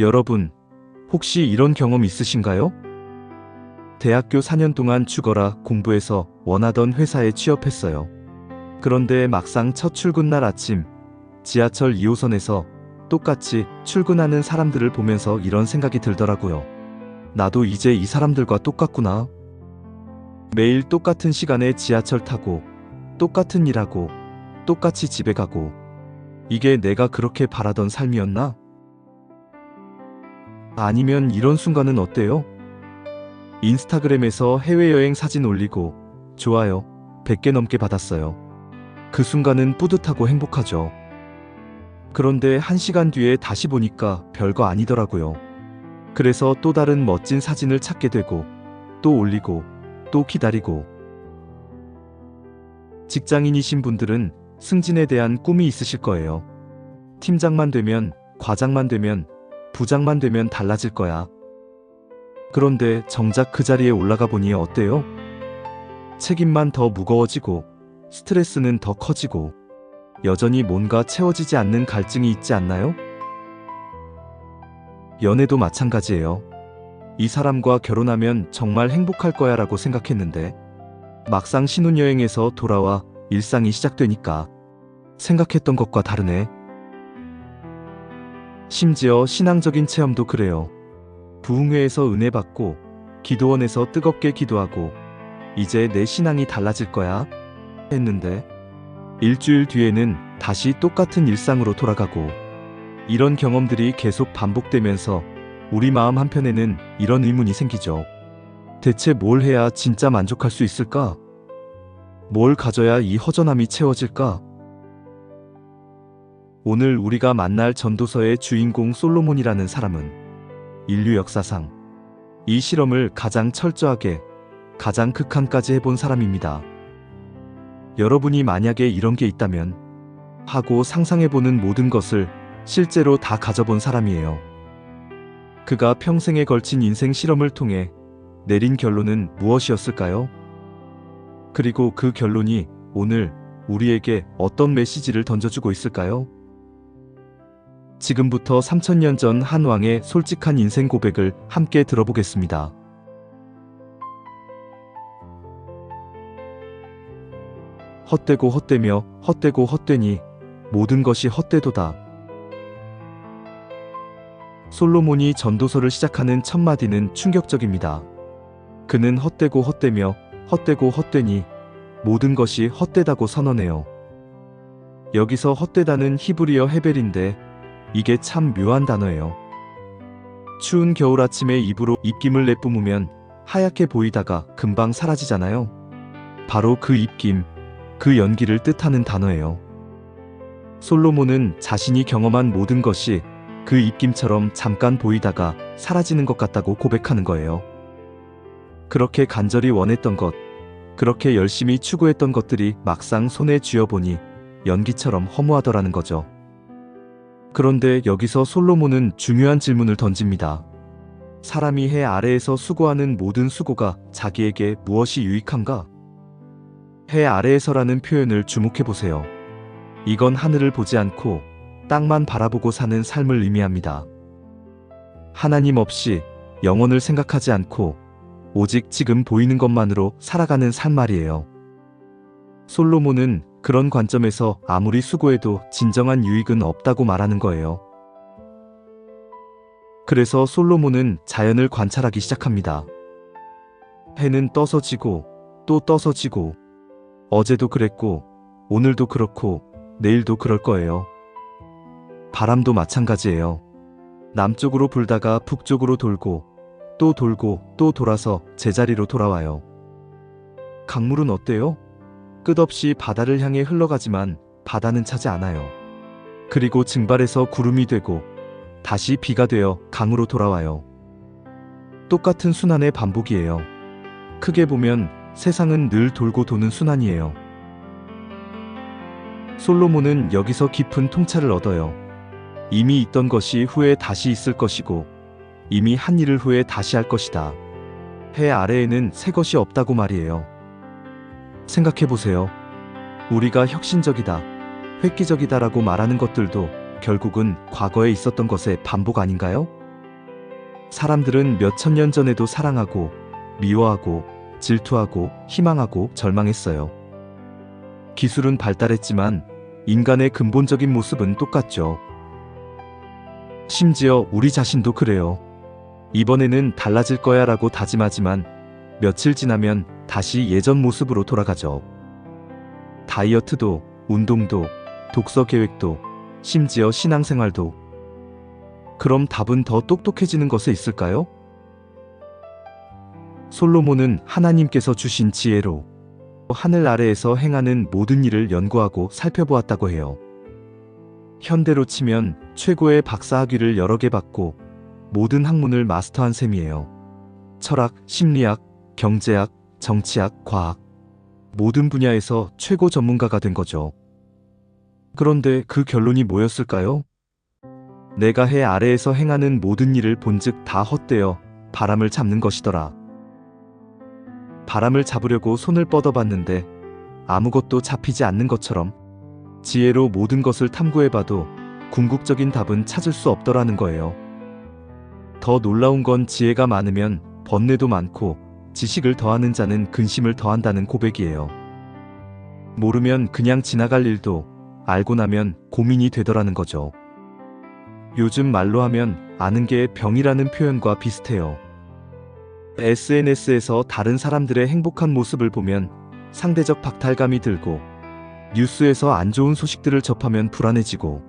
여러분, 혹시 이런 경험 있으신가요? 대학교 4년 동안 죽어라 공부해서 원하던 회사에 취업했어요. 그런데 막상 첫 출근 날 아침, 지하철 2호선에서 똑같이 출근하는 사람들을 보면서 이런 생각이 들더라고요. 나도 이제 이 사람들과 똑같구나. 매일 똑같은 시간에 지하철 타고, 똑같은 일하고, 똑같이 집에 가고, 이게 내가 그렇게 바라던 삶이었나? 아니면 이런 순간은 어때요? 인스타그램에서 해외여행 사진 올리고, 좋아요, 100개 넘게 받았어요. 그 순간은 뿌듯하고 행복하죠. 그런데 한 시간 뒤에 다시 보니까 별거 아니더라고요. 그래서 또 다른 멋진 사진을 찾게 되고, 또 올리고, 또 기다리고. 직장인이신 분들은 승진에 대한 꿈이 있으실 거예요. 팀장만 되면, 과장만 되면, 부장만 되면 달라질 거야. 그런데 정작 그 자리에 올라가 보니 어때요? 책임만 더 무거워지고, 스트레스는 더 커지고, 여전히 뭔가 채워지지 않는 갈증이 있지 않나요? 연애도 마찬가지예요. 이 사람과 결혼하면 정말 행복할 거야 라고 생각했는데, 막상 신혼여행에서 돌아와 일상이 시작되니까 생각했던 것과 다르네. 심지어 신앙적인 체험도 그래요. 부흥회에서 은혜 받고, 기도원에서 뜨겁게 기도하고, 이제 내 신앙이 달라질 거야. 했는데, 일주일 뒤에는 다시 똑같은 일상으로 돌아가고, 이런 경험들이 계속 반복되면서 우리 마음 한편에는 이런 의문이 생기죠. 대체 뭘 해야 진짜 만족할 수 있을까? 뭘 가져야 이 허전함이 채워질까? 오늘 우리가 만날 전도서의 주인공 솔로몬이라는 사람은 인류 역사상 이 실험을 가장 철저하게, 가장 극한까지 해본 사람입니다. 여러분이 만약에 이런 게 있다면 하고 상상해보는 모든 것을 실제로 다 가져본 사람이에요. 그가 평생에 걸친 인생 실험을 통해 내린 결론은 무엇이었을까요? 그리고 그 결론이 오늘 우리에게 어떤 메시지를 던져주고 있을까요? 지금부터 3000년 전 한 왕의 솔직한 인생 고백을 함께 들어보겠습니다. 헛되고 헛되며 헛되고 헛되니 모든 것이 헛되도다. 솔로몬이 전도서를 시작하는 첫 마디는 충격적입니다. 그는 헛되고 헛되며 헛되고 헛되니 모든 것이 헛되다고 선언해요. 여기서 헛되다는 히브리어 헤벨인데 이게 참 묘한 단어예요. 추운 겨울 아침에 입으로 입김을 내뿜으면 하얗게 보이다가 금방 사라지잖아요. 바로 그 입김, 그 연기를 뜻하는 단어예요. 솔로몬은 자신이 경험한 모든 것이 그 입김처럼 잠깐 보이다가 사라지는 것 같다고 고백하는 거예요. 그렇게 간절히 원했던 것, 그렇게 열심히 추구했던 것들이 막상 손에 쥐어보니 연기처럼 허무하더라는 거죠. 그런데 여기서 솔로몬은 중요한 질문을 던집니다. 사람이 해 아래에서 수고하는 모든 수고가 자기에게 무엇이 유익한가? 해 아래에서라는 표현을 주목해 보세요. 이건 하늘을 보지 않고 땅만 바라보고 사는 삶을 의미합니다. 하나님 없이 영혼을 생각하지 않고 오직 지금 보이는 것만으로 살아가는 삶 말이에요. 솔로몬은 그런 관점에서 아무리 수고해도 진정한 유익은 없다고 말하는 거예요. 그래서 솔로몬은 자연을 관찰하기 시작합니다. 해는 떠서 지고 또 떠서 지고 어제도 그랬고 오늘도 그렇고 내일도 그럴 거예요. 바람도 마찬가지예요. 남쪽으로 불다가 북쪽으로 돌고 또 돌고 또 돌아서 제자리로 돌아와요. 강물은 어때요? 끝없이 바다를 향해 흘러가지만 바다는 차지 않아요. 그리고 증발해서 구름이 되고 다시 비가 되어 강으로 돌아와요. 똑같은 순환의 반복이에요. 크게 보면 세상은 늘 돌고 도는 순환이에요. 솔로몬은 여기서 깊은 통찰을 얻어요. 이미 있던 것이 후에 다시 있을 것이고, 이미 한 일을 후에 다시 할 것이다. 해 아래에는 새 것이 없다고 말이에요. 생각해 보세요. 우리가 혁신적이다, 획기적이다라고 말하는 것들도 결국은 과거에 있었던 것의 반복 아닌가요? 사람들은 몇천 년 전에도 사랑하고 미워하고 질투하고 희망하고 절망했어요. 기술은 발달했지만 인간의 근본적인 모습은 똑같죠. 심지어 우리 자신도 그래요. 이번에는 달라질 거야 라고 다짐하지만 며칠 지나면 다시 예전 모습으로 돌아가죠. 다이어트도, 운동도, 독서 계획도, 심지어 신앙생활도. 그럼 답은 더 똑똑해지는 것에 있을까요? 솔로몬은 하나님께서 주신 지혜로 하늘 아래에서 행하는 모든 일을 연구하고 살펴보았다고 해요. 현대로 치면 최고의 박사학위를 여러 개 받고 모든 학문을 마스터한 셈이에요. 철학, 심리학, 경제학, 정치학, 과학. 모든 분야에서 최고 전문가가 된 거죠. 그런데 그 결론이 뭐였을까요? 내가 해 아래에서 행하는 모든 일을 본즉 다 헛되어 바람을 잡는 것이더라. 바람을 잡으려고 손을 뻗어봤는데 아무것도 잡히지 않는 것처럼 지혜로 모든 것을 탐구해봐도 궁극적인 답은 찾을 수 없더라는 거예요. 더 놀라운 건 지혜가 많으면 번뇌도 많고 지식을 더하는 자는 근심을 더한다는 고백이에요. 모르면 그냥 지나갈 일도 알고 나면 고민이 되더라는 거죠. 요즘 말로 하면 아는 게 병이라는 표현과 비슷해요. SNS에서 다른 사람들의 행복한 모습을 보면 상대적 박탈감이 들고 뉴스에서 안 좋은 소식들을 접하면 불안해지고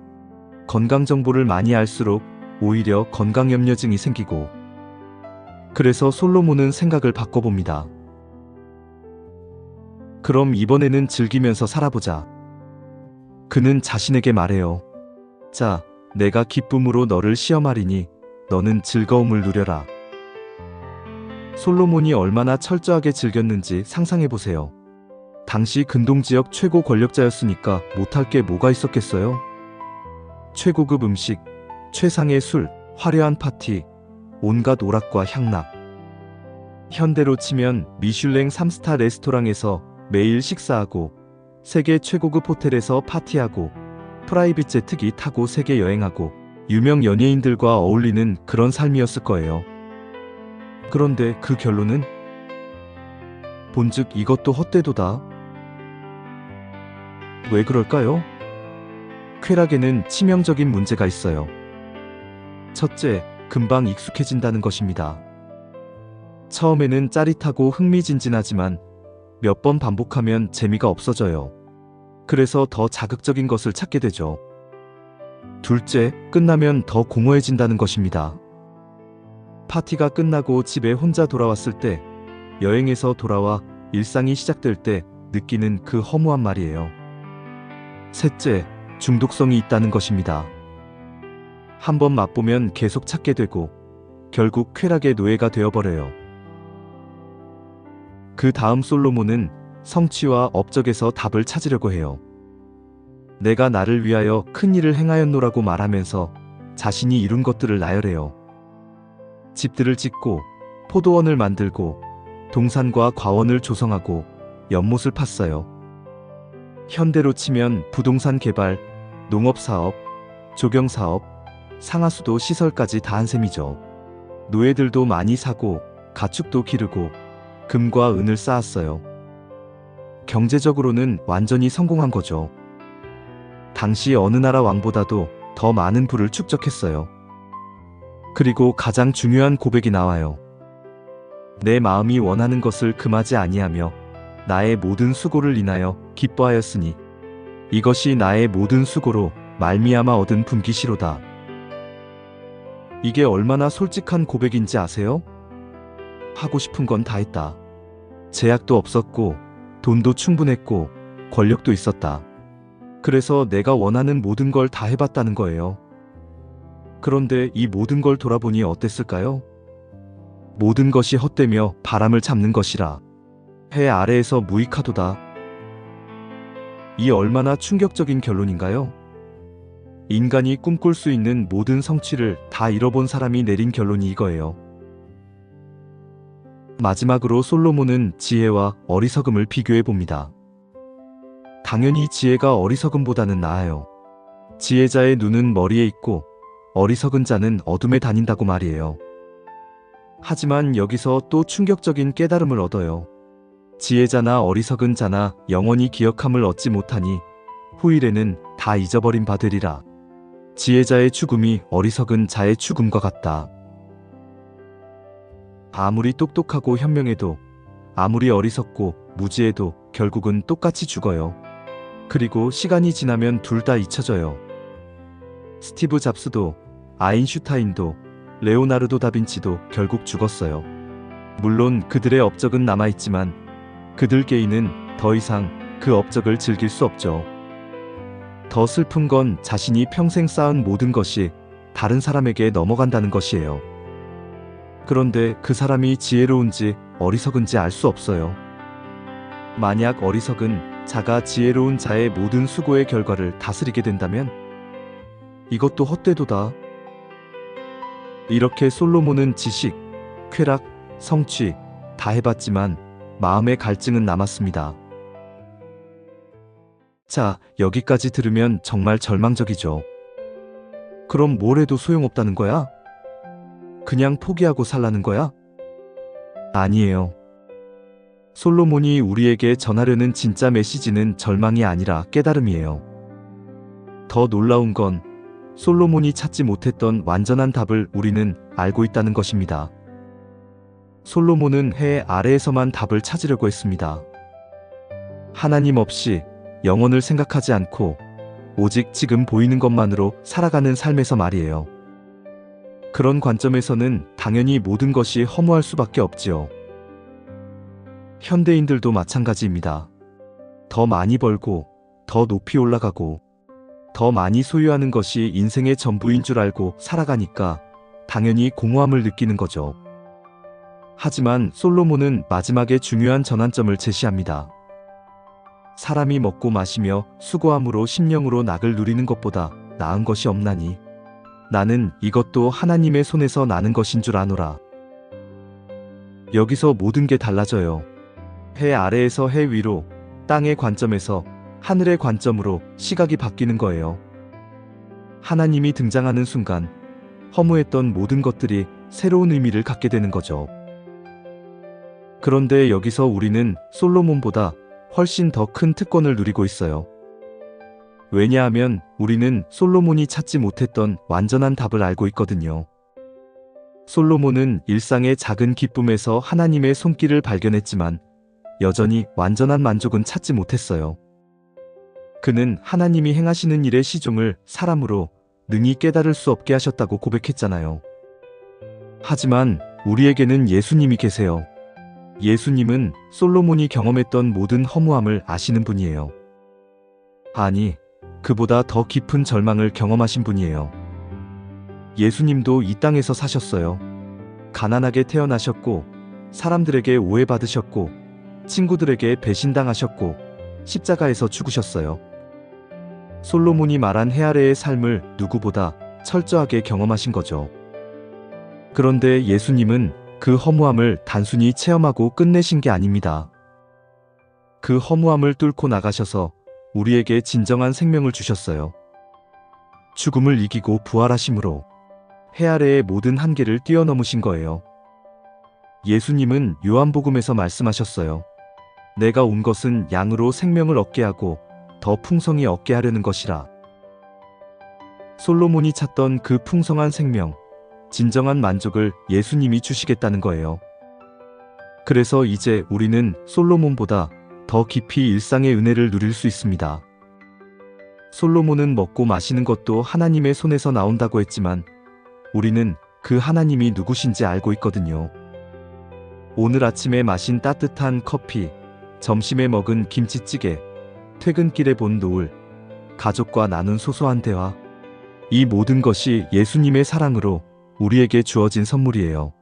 건강 정보를 많이 알수록 오히려 건강 염려증이 생기고 그래서 솔로몬은 생각을 바꿔봅니다. 그럼 이번에는 즐기면서 살아보자. 그는 자신에게 말해요. 자, 내가 기쁨으로 너를 시험하리니 너는 즐거움을 누려라. 솔로몬이 얼마나 철저하게 즐겼는지 상상해 보세요. 당시 근동 지역 최고 권력자였으니까 못할 게 뭐가 있었겠어요? 최고급 음식, 최상의 술, 화려한 파티, 온갖 오락과 향락. 현대로 치면 미슐랭 3스타 레스토랑에서 매일 식사하고 세계 최고급 호텔에서 파티하고 프라이빗 제트기 타고 세계 여행하고 유명 연예인들과 어울리는 그런 삶이었을 거예요. 그런데 그 결론은 본즉 이것도 헛되도다. 왜 그럴까요? 쾌락에는 치명적인 문제가 있어요. 첫째, 금방 익숙해진다는 것입니다. 처음에는 짜릿하고 흥미진진하지만 몇 번 반복하면 재미가 없어져요. 그래서 더 자극적인 것을 찾게 되죠. 둘째, 끝나면 더 공허해진다는 것입니다. 파티가 끝나고 집에 혼자 돌아왔을 때, 여행에서 돌아와 일상이 시작될 때 느끼는 그 허무한 말이에요. 셋째, 중독성이 있다는 것입니다. 한번 맛보면 계속 찾게 되고, 결국 쾌락의 노예가 되어버려요. 그 다음 솔로몬은 성취와 업적에서 답을 찾으려고 해요. 내가 나를 위하여 큰 일을 행하였노라고 말하면서 자신이 이룬 것들을 나열해요. 집들을 짓고 포도원을 만들고 동산과 과원을 조성하고 연못을 팠어요. 현대로 치면 부동산 개발, 농업 사업, 조경 사업, 상하수도 시설까지 다 한 셈이죠. 노예들도 많이 사고 가축도 기르고 금과 은을 쌓았어요. 경제적으로는 완전히 성공한 거죠. 당시 어느 나라 왕보다도 더 많은 부를 축적했어요. 그리고 가장 중요한 고백이 나와요. 내 마음이 원하는 것을 금하지 아니하며 나의 모든 수고를 인하여 기뻐하였으니 이것이 나의 모든 수고로 말미암아 얻은 분기시로다. 이게 얼마나 솔직한 고백인지 아세요? 하고 싶은 건 다 했다. 제약도 없었고 돈도 충분했고 권력도 있었다. 그래서 내가 원하는 모든 걸 다 해봤다는 거예요. 그런데 이 모든 걸 돌아보니 어땠을까요? 모든 것이 헛되며 바람을 잡는 것이라. 해 아래에서 무익하도다. 이 얼마나 충격적인 결론인가요? 인간이 꿈꿀 수 있는 모든 성취를 다 잃어본 사람이 내린 결론이 이거예요. 마지막으로 솔로몬은 지혜와 어리석음을 비교해 봅니다. 당연히 지혜가 어리석음보다는 나아요. 지혜자의 눈은 머리에 있고 어리석은 자는 어둠에 다닌다고 말이에요. 하지만 여기서 또 충격적인 깨달음을 얻어요. 지혜자나 어리석은 자나 영원히 기억함을 얻지 못하니 후일에는 다 잊어버린 바 되리라. 지혜자의 죽음이 어리석은 자의 죽음과 같다. 아무리 똑똑하고 현명해도 아무리 어리석고 무지해도 결국은 똑같이 죽어요. 그리고 시간이 지나면 둘 다 잊혀져요. 스티브 잡스도 아인슈타인도 레오나르도 다빈치도 결국 죽었어요. 물론 그들의 업적은 남아있지만 그들 개인은 더 이상 그 업적을 즐길 수 없죠. 더 슬픈 건 자신이 평생 쌓은 모든 것이 다른 사람에게 넘어간다는 것이에요. 그런데 그 사람이 지혜로운지 어리석은지 알 수 없어요. 만약 어리석은 자가 지혜로운 자의 모든 수고의 결과를 다스리게 된다면 이것도 헛되도다. 이렇게 솔로몬은 지식, 쾌락, 성취 다 해봤지만 마음의 갈증은 남았습니다. 자, 여기까지 들으면 정말 절망적이죠. 그럼 뭘 해도 소용없다는 거야? 그냥 포기하고 살라는 거야? 아니에요. 솔로몬이 우리에게 전하려는 진짜 메시지는 절망이 아니라 깨달음이에요. 더 놀라운 건 솔로몬이 찾지 못했던 완전한 답을 우리는 알고 있다는 것입니다. 솔로몬은 해 아래에서만 답을 찾으려고 했습니다. 하나님 없이 영혼을 생각하지 않고 오직 지금 보이는 것만으로 살아가는 삶에서 말이에요. 그런 관점에서는 당연히 모든 것이 허무할 수밖에 없지요. 현대인들도 마찬가지입니다. 더 많이 벌고, 더 높이 올라가고, 더 많이 소유하는 것이 인생의 전부인 줄 알고 살아가니까 당연히 공허함을 느끼는 거죠. 하지만 솔로몬은 마지막에 중요한 전환점을 제시합니다. 사람이 먹고 마시며 수고함으로 심령으로 낙을 누리는 것보다 나은 것이 없나니 나는 이것도 하나님의 손에서 나는 것인 줄 아노라. 여기서 모든 게 달라져요. 해 아래에서 해 위로, 땅의 관점에서 하늘의 관점으로 시각이 바뀌는 거예요. 하나님이 등장하는 순간 허무했던 모든 것들이 새로운 의미를 갖게 되는 거죠. 그런데 여기서 우리는 솔로몬보다 훨씬 더 큰 특권을 누리고 있어요. 왜냐하면 우리는 솔로몬이 찾지 못했던 완전한 답을 알고 있거든요. 솔로몬은 일상의 작은 기쁨에서 하나님의 손길을 발견했지만 여전히 완전한 만족은 찾지 못했어요. 그는 하나님이 행하시는 일의 시종을 사람으로 능히 깨달을 수 없게 하셨다고 고백했잖아요. 하지만 우리에게는 예수님이 계세요. 예수님은 솔로몬이 경험했던 모든 허무함을 아시는 분이에요. 아니, 그보다 더 깊은 절망을 경험하신 분이에요. 예수님도 이 땅에서 사셨어요. 가난하게 태어나셨고, 사람들에게 오해받으셨고, 친구들에게 배신당하셨고, 십자가에서 죽으셨어요. 솔로몬이 말한 해 아래의 삶을 누구보다 철저하게 경험하신 거죠. 그런데 예수님은 그 허무함을 단순히 체험하고 끝내신 게 아닙니다. 그 허무함을 뚫고 나가셔서 우리에게 진정한 생명을 주셨어요. 죽음을 이기고 부활하심으로 해 아래의 모든 한계를 뛰어넘으신 거예요. 예수님은 요한복음에서 말씀하셨어요. 내가 온 것은 양으로 생명을 얻게 하고 더 풍성히 얻게 하려는 것이라. 솔로몬이 찾던 그 풍성한 생명, 진정한 만족을 예수님이 주시겠다는 거예요. 그래서 이제 우리는 솔로몬보다 더 깊이 일상의 은혜를 누릴 수 있습니다. 솔로몬은 먹고 마시는 것도 하나님의 손에서 나온다고 했지만 우리는 그 하나님이 누구신지 알고 있거든요. 오늘 아침에 마신 따뜻한 커피, 점심에 먹은 김치찌개, 퇴근길에 본 노을, 가족과 나눈 소소한 대화. 이 모든 것이 예수님의 사랑으로 우리에게 주어진 선물이에요.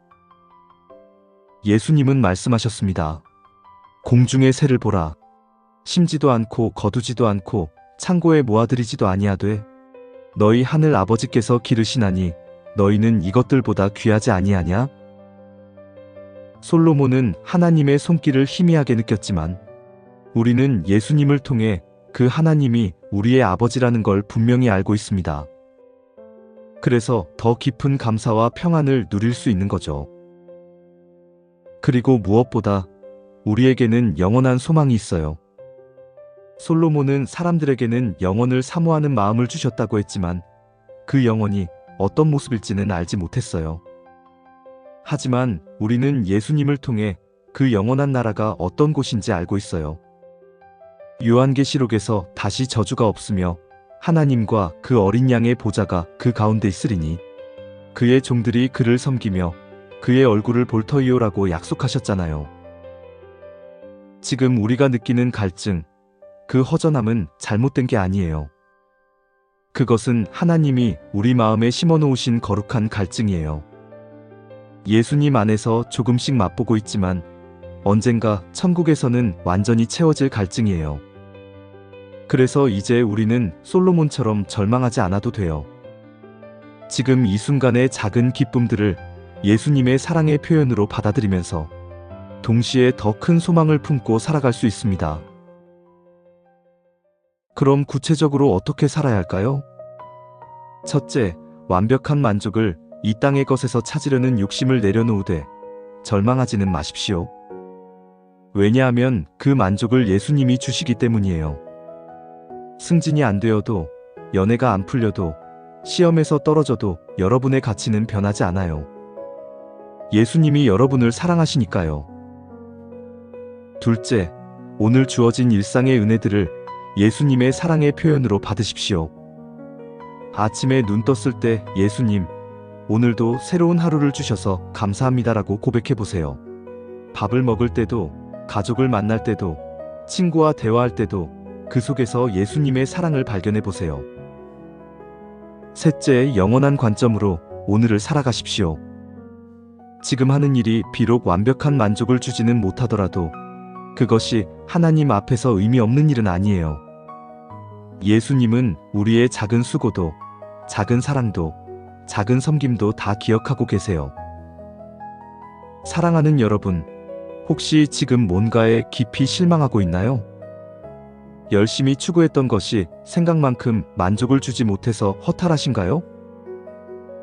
예수님은 말씀하셨습니다. 공중의 새를 보라. 심지도 않고 거두지도 않고 창고에 모아들이지도 아니하되 너희 하늘 아버지께서 기르시나니 너희는 이것들보다 귀하지 아니하냐? 솔로몬은 하나님의 손길을 희미하게 느꼈지만 우리는 예수님을 통해 그 하나님이 우리의 아버지라는 걸 분명히 알고 있습니다. 그래서 더 깊은 감사와 평안을 누릴 수 있는 거죠. 그리고 무엇보다 우리에게는 영원한 소망이 있어요. 솔로몬은 사람들에게는 영원을 사모하는 마음을 주셨다고 했지만 그 영혼이 어떤 모습일지는 알지 못했어요. 하지만 우리는 예수님을 통해 그 영원한 나라가 어떤 곳인지 알고 있어요. 요한계시록에서 다시 저주가 없으며 하나님과 그 어린 양의 보좌가 그 가운데 있으리니 그의 종들이 그를 섬기며 그의 얼굴을 볼 터이오라고 약속하셨잖아요. 지금 우리가 느끼는 갈증, 그 허전함은 잘못된 게 아니에요. 그것은 하나님이 우리 마음에 심어 놓으신 거룩한 갈증이에요. 예수님 안에서 조금씩 맛보고 있지만 언젠가 천국에서는 완전히 채워질 갈증이에요. 그래서 이제 우리는 솔로몬처럼 절망하지 않아도 돼요. 지금 이 순간의 작은 기쁨들을 예수님의 사랑의 표현으로 받아들이면서 동시에 더 큰 소망을 품고 살아갈 수 있습니다. 그럼 구체적으로 어떻게 살아야 할까요? 첫째, 완벽한 만족을 이 땅의 것에서 찾으려는 욕심을 내려놓으되 절망하지는 마십시오. 왜냐하면 그 만족을 예수님이 주시기 때문이에요. 승진이 안 되어도, 연애가 안 풀려도, 시험에서 떨어져도 여러분의 가치는 변하지 않아요. 예수님이 여러분을 사랑하시니까요. 둘째, 오늘 주어진 일상의 은혜들을 예수님의 사랑의 표현으로 받으십시오. 아침에 눈 떴을 때 예수님, 오늘도 새로운 하루를 주셔서 감사합니다라고 고백해 보세요. 밥을 먹을 때도, 가족을 만날 때도, 친구와 대화할 때도 그 속에서 예수님의 사랑을 발견해 보세요. 셋째, 영원한 관점으로 오늘을 살아가십시오. 지금 하는 일이 비록 완벽한 만족을 주지는 못하더라도 그것이 하나님 앞에서 의미 없는 일은 아니에요. 예수님은 우리의 작은 수고도, 작은 사랑도, 작은 섬김도 다 기억하고 계세요. 사랑하는 여러분, 혹시 지금 뭔가에 깊이 실망하고 있나요? 열심히 추구했던 것이 생각만큼 만족을 주지 못해서 허탈하신가요?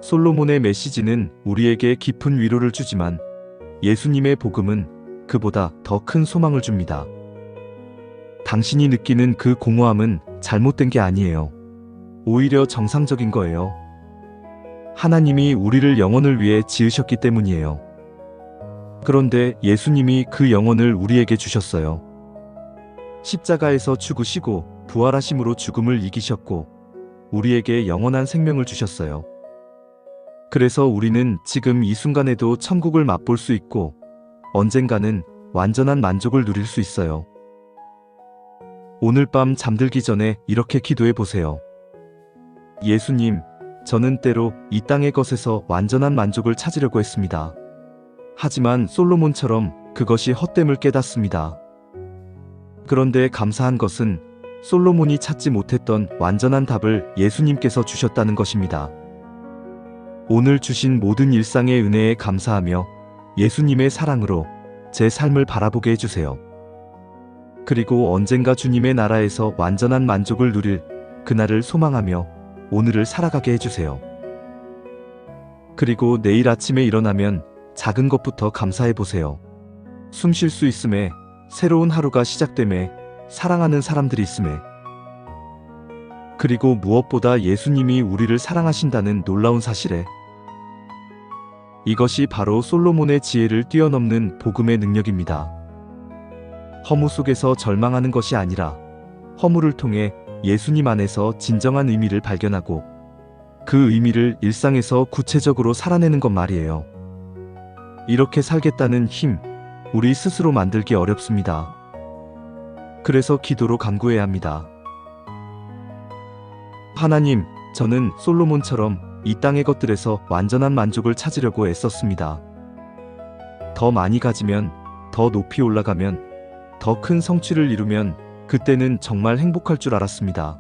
솔로몬의 메시지는 우리에게 깊은 위로를 주지만 예수님의 복음은 그보다 더 큰 소망을 줍니다. 당신이 느끼는 그 공허함은 잘못된 게 아니에요. 오히려 정상적인 거예요. 하나님이 우리를 영혼을 위해 지으셨기 때문이에요. 그런데 예수님이 그 영혼을 우리에게 주셨어요. 십자가에서 죽으시고 부활하심으로 죽음을 이기셨고 우리에게 영원한 생명을 주셨어요. 그래서 우리는 지금 이 순간에도 천국을 맛볼 수 있고 언젠가는 완전한 만족을 누릴 수 있어요. 오늘 밤 잠들기 전에 이렇게 기도해 보세요. 예수님, 저는 때로 이 땅의 것에서 완전한 만족을 찾으려고 했습니다. 하지만 솔로몬처럼 그것이 헛됨을 깨닫습니다. 그런데 감사한 것은 솔로몬이 찾지 못했던 완전한 답을 예수님께서 주셨다는 것입니다. 오늘 주신 모든 일상의 은혜에 감사하며 예수님의 사랑으로 제 삶을 바라보게 해주세요. 그리고 언젠가 주님의 나라에서 완전한 만족을 누릴 그날을 소망하며 오늘을 살아가게 해주세요. 그리고 내일 아침에 일어나면 작은 것부터 감사해 보세요. 숨 쉴 수 있음에 새로운 하루가 시작됨에 사랑하는 사람들이 있음에 그리고 무엇보다 예수님이 우리를 사랑하신다는 놀라운 사실에 이것이 바로 솔로몬의 지혜를 뛰어넘는 복음의 능력입니다. 허무 속에서 절망하는 것이 아니라 허무를 통해 예수님 안에서 진정한 의미를 발견하고 그 의미를 일상에서 구체적으로 살아내는 것 말이에요. 이렇게 살겠다는 힘, 우리 스스로 만들기 어렵습니다. 그래서 기도로 간구해야 합니다. 하나님, 저는 솔로몬처럼 이 땅의 것들에서 완전한 만족을 찾으려고 애썼습니다. 더 많이 가지면, 더 높이 올라가면, 더 큰 성취를 이루면 그때는 정말 행복할 줄 알았습니다.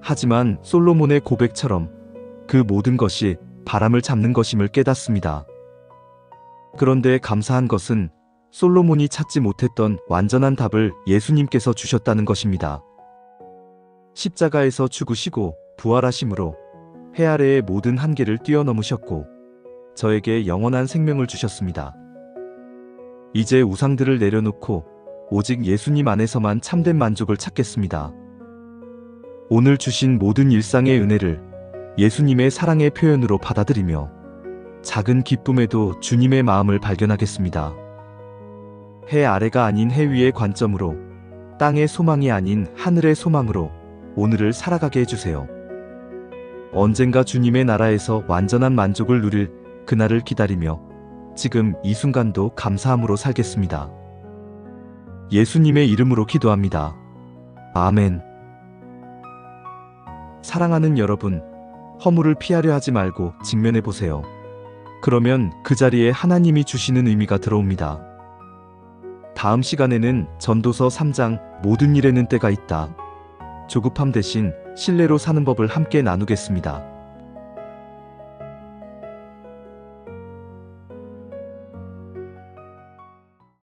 하지만 솔로몬의 고백처럼 그 모든 것이 바람을 잡는 것임을 깨닫습니다. 그런데 감사한 것은 솔로몬이 찾지 못했던 완전한 답을 예수님께서 주셨다는 것입니다. 십자가에서 죽으시고 부활하심으로 해 아래의 모든 한계를 뛰어넘으셨고 저에게 영원한 생명을 주셨습니다. 이제 우상들을 내려놓고 오직 예수님 안에서만 참된 만족을 찾겠습니다. 오늘 주신 모든 일상의 은혜를 예수님의 사랑의 표현으로 받아들이며 작은 기쁨에도 주님의 마음을 발견하겠습니다. 해 아래가 아닌 해 위의 관점으로 땅의 소망이 아닌 하늘의 소망으로 오늘을 살아가게 해주세요. 언젠가 주님의 나라에서 완전한 만족을 누릴 그날을 기다리며 지금 이 순간도 감사함으로 살겠습니다. 예수님의 이름으로 기도합니다. 아멘. 사랑하는 여러분, 허물을 피하려 하지 말고 직면해 보세요. 그러면 그 자리에 하나님이 주시는 의미가 들어옵니다. 다음 시간에는 전도서 3장 모든 일에는 때가 있다. 조급함 대신 신뢰로 사는 법을 함께 나누겠습니다.